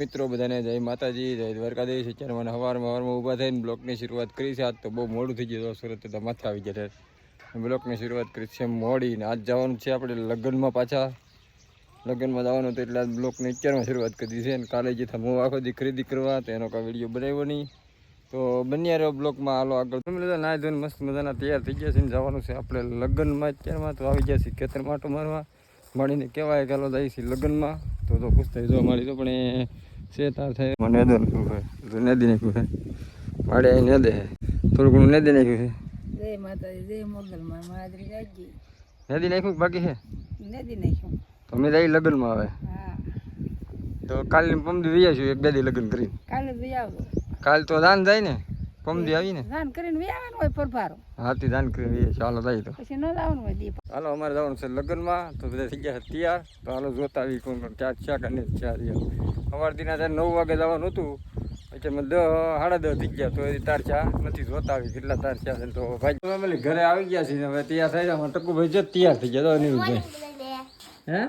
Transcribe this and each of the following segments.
મિત્રો, બધાને જય માતાજી, જય દ્વારકાધીશ. અત્યારે મને હવારમાં સવારમાં ઊભા થઈને બ્લોકની શરૂઆત કરી છે. આજ તો બહુ મોડું થઈ ગયું સુરત તો માથા આવી ગયા બ્લોકની શરૂઆત કરી છે મોડી. ને આજ જવાનું છે આપણે લગ્નમાં પાછા. લગ્નમાં જવાનું તો એટલે આજ બ્લોકની અત્યારમાં શરૂઆત કરી છે. અને કાલે જે હું આખો દી ખરીદી કરવા, તો એનો કાંઈ વીડિયો બનાવ્યો નહીં. તો બન્યા રહ્યો બ્લોકમાં. હાલો આગળ. તમે બધા નાય ધોઈને મસ્ત મજાના તૈયાર થઈ ગયા છે. ને જવાનું છે આપણે લગ્નમાં અત્યારમાં. તો આવી ગયા છે ખેતર માટો મારવા. મળીને કહેવાય હાલો જાય છે લગ્નમાં. તો તો પૂછતા જો મારી તો પણ એ છે તાર થાય. મને દો નાખ્યું છે. તો નદી નાખ્યું છે. માડે અહીં નદે થોડું ઘણું નદી નાખ્યું છે. જય માતાજી જય મોગલમાં મહાદરી રાજી નદી નાખ્યું બાકી છે? નદી નાખ્યું. તો અમે જઈ લગ્નમાં આવે. હા. તો કાલની પમદી વૈયા છું એક બે દી લગ્ન કરીને. કાલે બી કાલ તો દાન જાય ને. પમદી આવીને. દાન કરીને આવવાનું હોય પરભારો. હાથી દાન કરી ચાલો જાય તો પછી ન જવાનું હોય દીપ. હાલો અમારે જવાનું છે લગ્નમાં. તો બધા થઈ ગયા છે તૈયાર. તો હાલો જોતા આવી કોણ કોણ ચાર છે અને ચાર અમારે દિના ત્યારે નવ વાગે જવાનું હતું પછી અમે દહ સાડા દસ થઈ ગયા. તો એ તાર ચા નથી જોતા આવી. કેટલા તાર ચા છે તો ભાઈ. અમે ઘરે આવી ગયા છીએ હવે તૈયાર થઈ જાય ટકુભાઈ જ તૈયાર થઈ ગયા. તો અનિરુદ્ધભાઈ હે?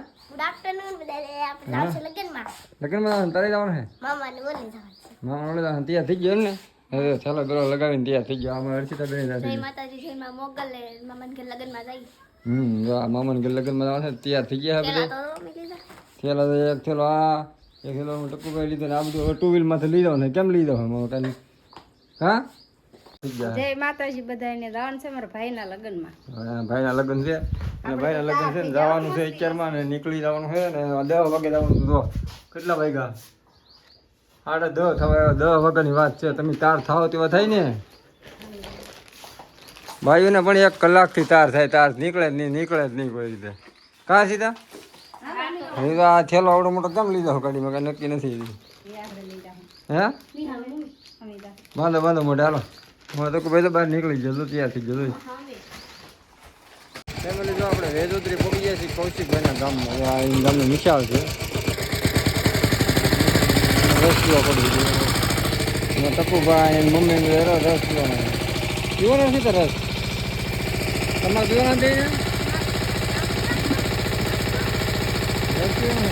લગ્નમાં. લગ્નમાં તારે જવાનું છે મામાને બોલી જવાનું મામા ઓલે જવાનું તૈયાર થઈ ગયો ને? હવે ચાલો પેલો લગાવીને તૈયાર થઈ ગયો. આમાં અર્ચિતા બેન જય માતાજી જય માં મોગલ ને કે ઘર લગ્નમાં જાય. હમ જો આ મામાને ઘરે લગ્નમાં આવશે તૈયાર થઈ ગયા લીધા. થેલો તો એક થેલો આ એક થેલો હું ટક્કુ કરી લીધો ને આ બધું ટુ વ્હીલમાંથી લઈ જાવ ને કેમ લઈ જાવ હું? તને હા જય માતાજી બધાને જવાનું છે મારા ભાઈના લગ્નમાં. ભાઈના લગ્ન છે. અને ભાઈના લગ્ન છે ને જવાનું છે. અત્યારમાં ને નીકળી જવાનું છે ને દસ વાગે જવાનું. કેટલા વાગ્યા? સાડા દસ થવા દસ વાગ્યાની વાત છે. તમે તાર થાવ તેવા થાય ને? ભાઈઓને પણ એક કલાકથી તાર થાય. તાર નીકળે જ નહીં નીકળે જ નહીં કોઈ રીતે. કાં સીધા? હવે તો આ થેલો આવડો મોટો કેમ લીધો ગાડીમાં? કાંઈ નક્કી નથી હે? બાંધો બાંધો મોઢે હાલો. હું તો ભાઈ તો બહાર નીકળી જતો તૈયાર થઈ જતો ફેમિલી જો આપણે વેદોત્રી પહોંચી ગયા છીએ કૌશિકભાઈના ગામમાં. આ નિશાળ છે. રસ પીવા પડી ગયો. ટપુભાઈ એની મમ્મી રસ રસ પીવાનો પીવાનો નથી તો રસ? તમારે પીવાનો નથી ને રસ પીવાનો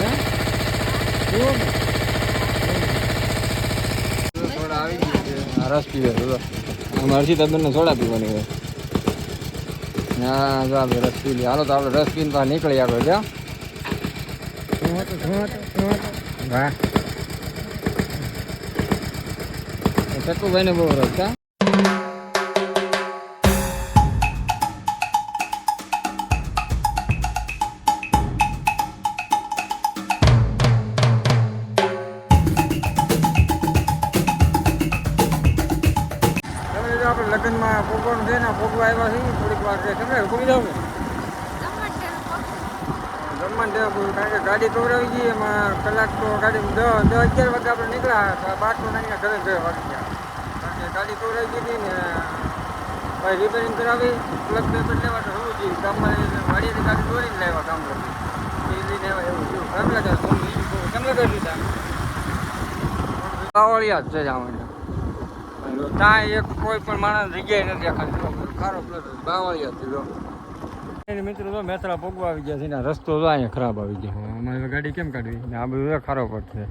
હે? પીવો રસ પીવે છે જો. આમાં સોડા હા જો આપણે લઈએ. હાલો તો આપણે રસ પીને નીકળી આગળ જા વાહ ચક્કુભાઈ ને બહુ રસ કા તમે જો આપણે લગ્નમાં પોગવાનું છે ને પોગવા આવ્યા છીએ થોડીક વાર છે તમે પૂરી જાવ ને પૂરું કારણ કે ગાડી કવરાવી ગઈ એમાં કલાક તો ગાડી દસ દસ અગિયાર વાગે આપણે નીકળ્યા બાર તો નાખીને ઘરે ઘરે વાગી ગયા. કારણ કે ગાડી કવરાવી ગઈ હતી ને ભાઈ રિપેરિંગ કરાવી પ્લગ પેપર લેવા તો હોવું જોઈએ. ગામમાં વાડીએથી ગાડી દોરીને લેવા કામ કરતી એ લઈને એવું થયું કેમ લાગે કેમ લાગે કાવળિયા જ છે ત્યાં એક કોઈ પણ માણસ જગ્યાએ નથી દેખાતી ખારો પ્લસ બાવળિયા જો. મિત્રો તો મેથરા આવી ગયા છે ને રસ્તો તો અહીંયા ખરાબ આવી ગયો અમારે ગાડી કેમ કાઢવી? ને આ બધું ખારો પડશે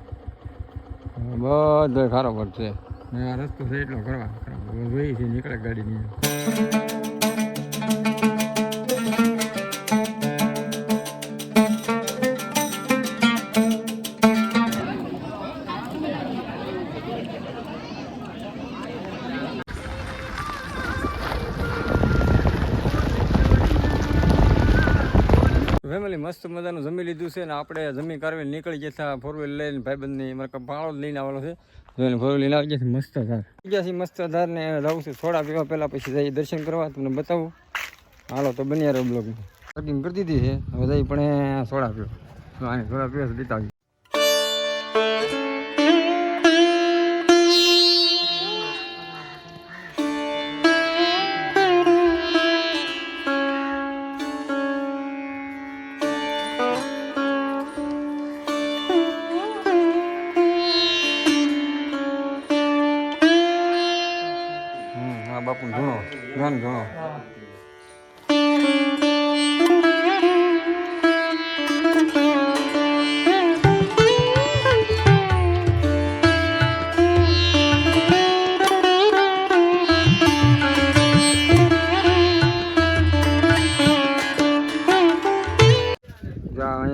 બધો ખારો પડશે ને આ રસ્તો છે એટલો ખરાબ. ખરાબ. જોઈ છે, નીકળે ગાડીની ફેમિલી મસ્ત મજાનું જમી લીધું છે ને આપણે જમી કરવી નીકળી ગયા ફોર વ્હીલ લઈને, ભાઈબંધની મારે ભાડો લઈને આવેલો છે. જોઈને ફોર વ્હીલ આવી ગયા છે, મસ્ત ધાર. ગયા છે, મસ્ત ધાર ને રહું થોડા પીવા પહેલાં પછી જઈએ દર્શન કરવા, તમને બતાવું. હાલો, તો બન્યા રહ્યો બ્લોગ પાર્કિંગ કરી દીધી છે, હવે જઈ પણ સોડા પીવો. સોડા પીવા દીધા આવી ઘણો ગાન ઘણો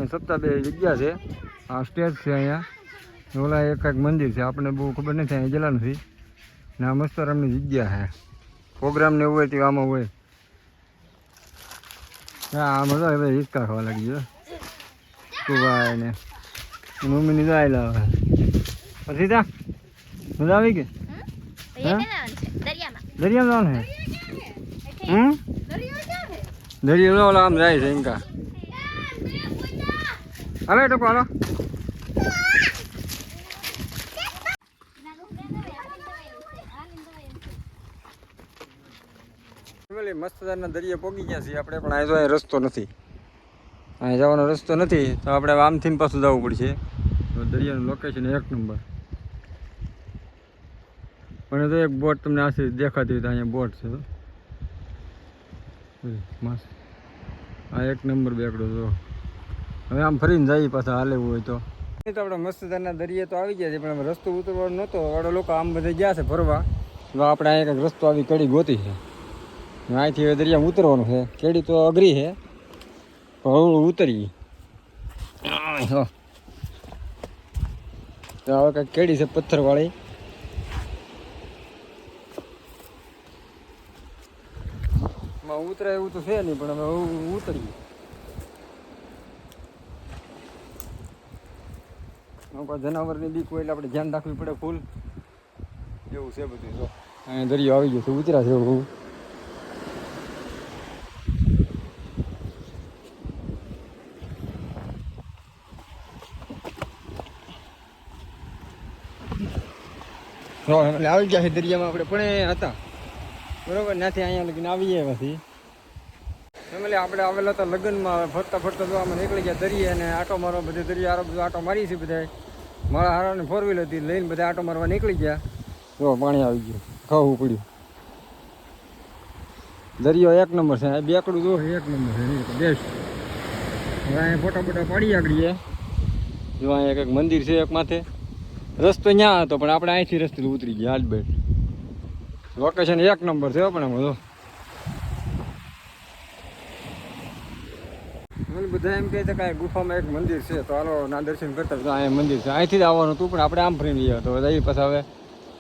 સત્તા બે જગ્યા છે આ સ્ટેજ છે અહીંયા ઓલા એક એક મંદિર છે આપણને બહુ ખબર નથી અહીંયા ગયેલા નથી ને આ મસ્તરામની જગ્યા છે પ્રોગ્રામ ને એવું હોય તે આમાં હોય. હા આમ હતો હવે હિંચકા ખાવા લાગી ગયો કુભાઈ ને. મમ્મીની જાય લાવે. પછી ત્યાં મજા આવી ગઈ? દરિયામાં. દરિયામાં જવાનું હે હમ? દરિયો ઓલા આમ જાય છે ઇન્કા હાલો ટકો હાલો. ફેમિલી મસ્તદારના દરિયા પોગી ગયા છીએ. આપણે પણ અહીં જો રસ્તો નથી. અહીં જવાનો રસ્તો નથી, તો આપણે આમથી પાછું જવું પડશે. દરિયાનું લોકેશન એક નંબર. પણ તો એક બોટ તમને આથી દેખાતી હોય તો અહીંયા બોટ છે. આ એક નંબર બેકડો જો. હવે આમ ફરીને જઈએ પાછા હાલેવું હોય તો. તો આપણે મસ્તદારના દરિયે તો આવી ગયા છે, પણ રસ્તો ઉતરવાનો નહોતો. વાળો લોકો આમ બધે ગયા છે ફરવા. તો આપણે અહીંયા કંઈક રસ્તો આવી કડી ગોતી છે. અહીંથી હવે દરિયામાં ઉતરવાનું છે. કેડી તો અઘરી છે. પણ ઉતરી. હવે કંઈક કેડી છે પથ્થરવાળી. માં ઉતરાય એવું તો છે નહીં, પણ હવે હું ઉતરી કોઈ જનાવરની બીક હોય એટલે આપણે ધ્યાન રાખવી પડે ફૂલ. એવું છે બધું અહીંયા દરિયો આવી ગયો છે ઉતરા છે એવું. એટલે આવી ગયા દરિયામાં આપણે. પણ હતા. બરોબર? ત્યાંથી અહીંયા લગીને આવીએ પછી. ફેમિલી આપણે આવેલા હતા લગ્નમાં. ફરતા ફરતા જો આમાં નીકળી ગયા દરિયે અને આટો મારવા બધે દરિયા આરો બધું આટો મારી છે બધા મારા હારાને ફોર વ્હીલ હતી. લઈને બધા આટો મારવા નીકળી ગયા. જો, પાણી આવી ગયું. ખાવું પડ્યું. દરિયો એક નંબર છે. બેકડું જો એક નંબર છે. બેસ્ટ હવે અહીંયા ફોટા બોટા પાડી આગળ જો અહીંયા એક મંદિર છે એક માથે. રસ્તો ત્યાં હતો પણ આપણે અહીંથી રસ્તે ઉતરી ગયા હાલ બેટ લોકેશન એક નંબર છે હો પણ બધો બધા એમ કહે છે કે આ ગુફામાં એક મંદિર છે તો હાલો ના દર્શન કરતા તો અહીંયા મંદિર છે. અહીંથી જ આવવાનું હતું પણ આપણે આમ ફરીને ગયા તો જઈએ પછી હવે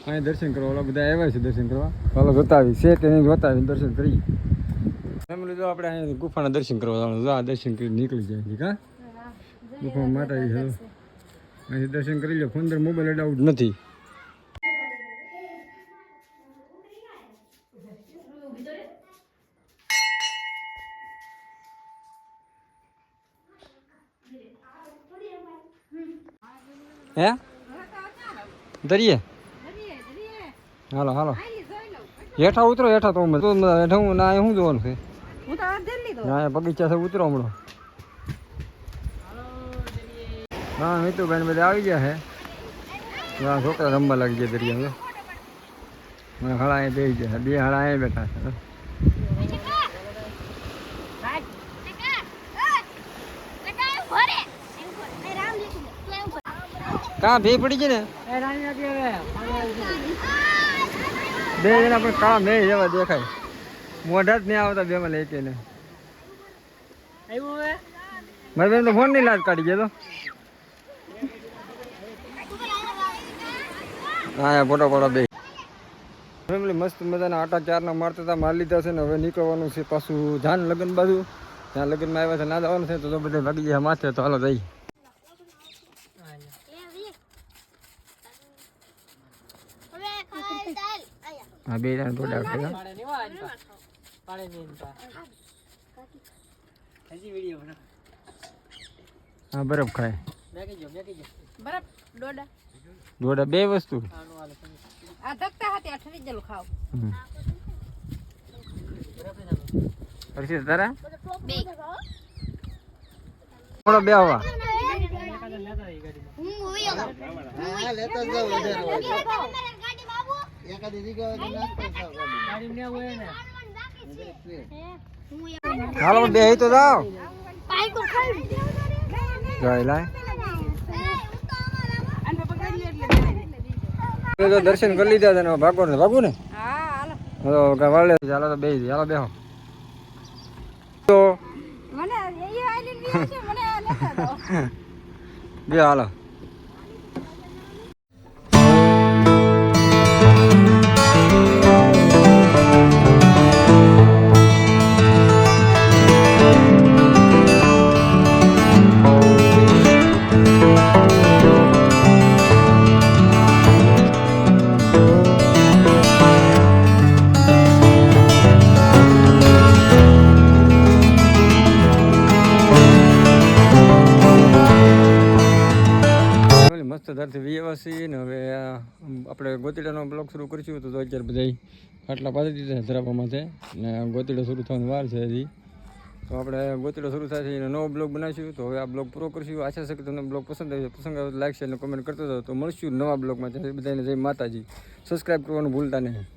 અહીં દર્શન કરવા ઓલા બધા આવ્યા છે દર્શન કરવા. ચાલો જોતા છે કે નહીં જોતા દર્શન કરીએ. ફેમિલી જો આપણે અહીંયા ગુફાના દર્શન કરવા જવાનું. જો આ દર્શન કરી નીકળી જાય છે કા? ગુફામાં માતાજી છે અહીંથી દર્શન કરી લો. ફોન મોબાઈલ અડાઉટ નથી. હે? દરિયે? હાલો હાલો. હેઠા ઉતરો હેઠા તો અમે. હું ના શું જોવાનું છે? હું તો અડધે લીધો ના બગીચા છે ઉતરો હમણાં. હા મિતુબેન બધા આવી ગયા છે આ છોકરા રમવા લાગી ગયા દરિયા હવે હળા અહીં બેસી ગયા બે હળા અહીં બેઠા છે. કાં ભી પડી છે ને? બે જણા પણ કાળા મેં જેવા દેખાય. મોઢા જ નહીં આવતા બે માં લઈ કે મારી બેન તો ફોનની લાજ કાઢી ગયો તો. હા ફોટો ફોટો બે. ફેમિલી મસ્ત મજાના આટા ચારના મારતા હતા માર લીધા છે ને હવે નીકળવાનું છે પાછું જાન લગ્ન બાજુ. ત્યાં લગ્નમાં આવ્યા છે ના જવાનું છે તો બધે લાગી ગયા માથે તો હાલો જઈ હા બે જણા હા બરફ ખાય. બરાબર ડોડા. દોડા બે વસ્તુ. આ ધકતા હતી આ ઠરી જલું ખાવ. હર્ષિત તારા? થોડો બે હવા હાલો બે તો જાઓ. જય લાય. તો દર્શન કરી લીધા હતા ભાગો ને ભાગવું ને? હા હાલો. તો વાળે ચાલો તો બે ચાલો બેહો. તો મને એ આઈલેન્ડ બી છે. મને બે હાલો. વીએવાસી ને હવે આપણે ગોતીડાનો બ્લોક શરૂ કરીશું તો અત્યારે બધા ખાટલા પાડી દીધા ધરાપા છે. ને ગોતીડો શરૂ થવાની વાર છે હજી. તો આપણે ગોતીડો શરૂ થાય છે, એનો નવો બ્લોગ બનાવીશું. તો હવે આ બ્લોગ પૂરો કરીશું. આશા છે કે તમને બ્લોગ પસંદ આવ્યો. પસંદ આવે લાઈક શેર અને કમેન્ટ કરતો હતો તો મળશું નવા બ્લોગમાં બધાને જય માતાજી. સબસ્ક્રાઈબ કરવાનું ભૂલતા નહીં.